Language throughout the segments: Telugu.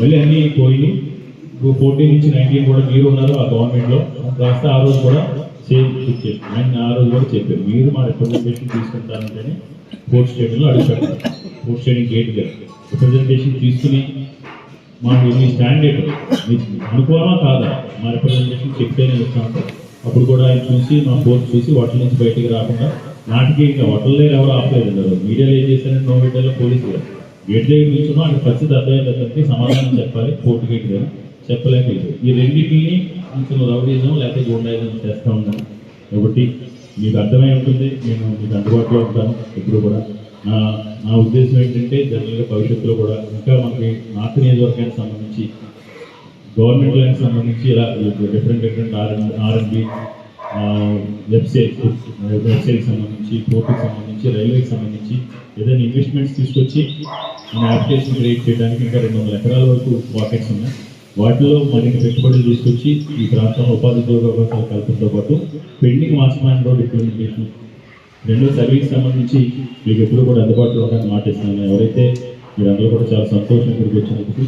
మళ్ళీ అన్నీ పోయి ఫోర్టీన్ నుంచి నైన్టీన్ కూడా మీరు ఉన్నారు ఆ గవర్నమెంట్లో. కాస్త ఆ రోజు కూడా సేమ్ చెప్పారు ఆయన ఆ రోజు కూడా చెప్పారు. మీరు మా రిప్రజెంటేషన్ తీసుకుంటారంటేనే ఫోర్త్ స్టేడియంలో అడుగుతారు. ఫోర్త్ స్టేడియం గేట్ దగ్గర రిప్రజెంటేషన్ తీసుకుని మాకు మీ స్టాండర్డ్ అనుకోవాలా కాదా? మా రిప్రజెంటేషన్ చెప్తేనే ఇస్తామంటే అప్పుడు కూడా ఆయన చూసి మా ఫోర్స్ చూసి వాటి నుంచి బయటికి రాకుండా నాటికి ఇంకా హోటల్ దగ్గర ఎవరు ఆపలేదు. మీడియాలో ఏం చేశారంటే నో మీడియాలో పోలీసులు. గేట్ దగ్గర నిల్చున్నాం అక్కడ పరిస్థితి అర్థమైందంటే సమాధానం చెప్పాలి కోర్టు గేట్ దగ్గర చెప్పలేకపోయింది ఈ రెండింటిని కొంచెం రౌడీజం లేకపోతే గుండాయిజం చేస్తూ ఉన్నాను. కాబట్టి మీకు అర్థమై ఉంటుంది నేను మీకు అందుబాటులో ఉంటాను ఎప్పుడు కూడా. నా నా ఉద్దేశం ఏంటంటే జనరల్గా భవిష్యత్తులో కూడా ఇంకా మనకి నార్త్ నియోజకవర్గానికి సంబంధించి గవర్నమెంట్ లైన్ సంబంధించి ఇలా different different R N R and B website వెబ్సైట్కి సంబంధించి పోర్టుకి సంబంధించి రైల్వేకి సంబంధించి ఏదైనా ఇన్వెస్ట్మెంట్స్ తీసుకొచ్చి మన అప్లికేషన్ క్రియేట్ చేయడానికి ఇంకా రెండు వందల ఎకరాల వరకు పాకెట్స్ ఉన్నాయి. వాటిలో మరిన్ని పెట్టుబడులు తీసుకొచ్చి ఈ ప్రాంతంలో ఉపాధి ఉద్యోగ అవకాశాల పాటు పెండింగ్ మాస్మాన్ రోడ్ ఇంప్లిమెంటేషన్ రెండో సర్వీస్ సంబంధించి మీకు ఎప్పుడు కూడా అందుబాటులో ఉండడానికి మాటిస్తున్నాను. ఎవరైతే మీరందరూ కూడా చాలా సంతోషం ఇక్కడికి వచ్చినందుకు.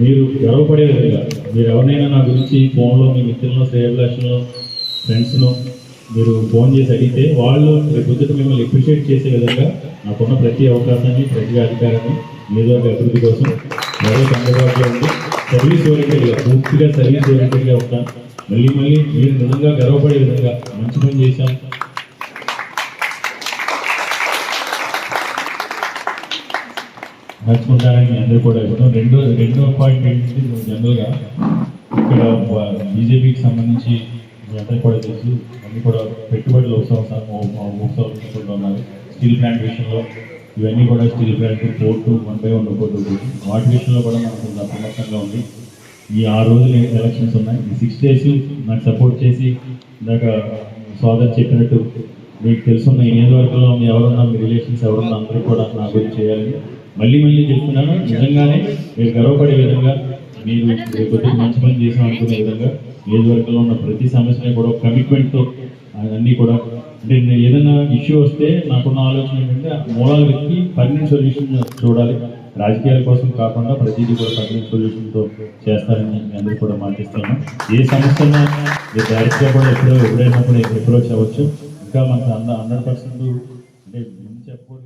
మీరు గర్వపడే విధంగా మీరు ఎవరినైనా నా గురించి ఫోన్లో మీ మిత్రులను శ్రేయభిలాషులను ఫ్రెండ్స్ను మీరు ఫోన్ చేసి అడిగితే వాళ్ళు రేపొద్దుట మిమ్మల్ని అప్రిషియేట్ చేసే విధంగా నాకున్న ప్రతి అవకాశాన్ని ప్రతి అధికారాన్ని మీద అభివృద్ధి కోసం మరో అందుబాటులో ఉంది సర్వీస్ ఓరియంటెడ్గా పూర్తిగా సర్వీస్ ఓరియంటెడ్గా ఉంటాను మళ్ళీ మళ్ళీ మీరు నిజంగా గర్వపడే విధంగా మంచి పని చేశాం నడుచుకుంటారని అందరూ కూడా ఇవ్వడం రెండో రెండో పాయింట్ ఏంటంటే జనరల్గా ఇక్కడ బీజేపీకి సంబంధించి మీ అందరూ కూడా తెలుసు అన్నీ కూడా పెట్టుబడులు ఉత్సవం ఉత్సవం ఉన్నారు స్టీల్ ప్లాంట్ విషయంలో ఇవన్నీ కూడా steel plant port one by one ఒక్కొక్కటి వాటి విషయంలో కూడా మనకు అప్రమత్తంగా ఉంది. ఈ ఆరు రోజులు ఎలక్షన్స్ ఉన్నాయి. ఈ సిక్స్ డేస్ నాకు సపోర్ట్ చేసి ఇందాక సోదరు చెప్పినట్టు మీకు తెలుసున్న ఈ నియోజకవర్గంలో మీ ఎవరున్నా మీ రిలేషన్స్ ఎవరున్నా అందరూ కూడా నా గురించి చేయాలి మళ్ళీ మళ్ళీ చెప్తున్నాను. నిజంగానే మీరు గర్వపడే విధంగా మీరు రేపు మంచి పని చేసాం అనుకునే విధంగా నియోజకవర్గంలో ఉన్న ప్రతి సమస్యని కూడా కమిట్మెంట్తో అన్నీ కూడా. అంటే నేను ఏదైనా ఇష్యూ వస్తే నాకున్న ఆలోచన ఏంటంటే మూలాలు వెతికి పర్మనెంట్ సొల్యూషన్ చూడాలి. రాజకీయాల కోసం కాకుండా ప్రతిదీ కూడా పర్మనెంట్ సొల్యూషన్తో చేస్తారని మీ అందరూ కూడా మాటిస్తాను ఏ సమస్యను డైరెక్ట్గా కూడా ఎప్పుడో ఎప్పుడైనా కూడా అప్రోచ్ అవ్వచ్చు. ఇంకా మనకు హండ్రెడ్ పర్సెంట్ అంటే ముందు చెప్పకూడదు